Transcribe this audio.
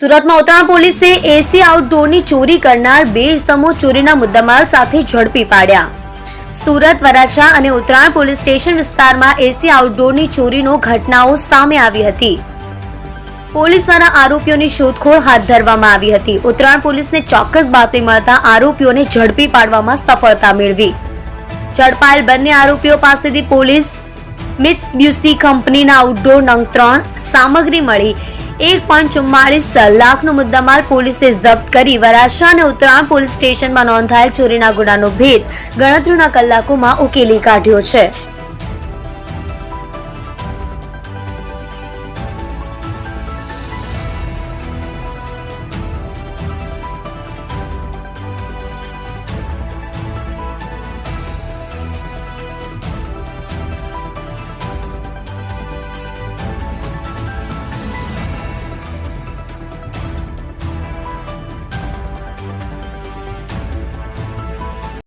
સુરતમાં ઉત્તરાયણ પોલીસે એસી આઉટડોરની ચોરી કરનાર બે ઇસમો ચોરીના મુદ્દામાલ સાથે ઝડપી પાડ્યા. સુરત, વરાછા અને ઉત્તરાયણ પોલીસ સ્ટેશન વિસ્તારમાં એસી આઉટડોરની ચોરીનો ઘટનાઓ સામે આવી હતી. પોલીસ દ્વારા આરોપીઓની શોધખોળ હાથ ધરવામાં આવી હતી. ઉત્તરાયણ પોલીસને ચોક્કસ બાતમી મળતા આરોપીઓને ઝડપી પાડવામાં સફળતા મેળવી. ઝડપાયેલ બંને આરોપીઓ પાસેથી પોલીસ મિટ્સ બ્યુસી કંપનીના આઉટડોર નંગ ત્રણ સામગ્રી મળી. એક પોઈન્ટ ચુમ્માળીસ લાખનો મુદ્દામાલ પોલીસે જપ્ત કરી. વરાછા અને ઉત્તરાયણ પોલીસ સ્ટેશનમાં નોંધાયેલ ચોરીના ગુનાનો ભેદ ગણતરીના કલાકોમાં ઉકેલી કાઢ્યો છે.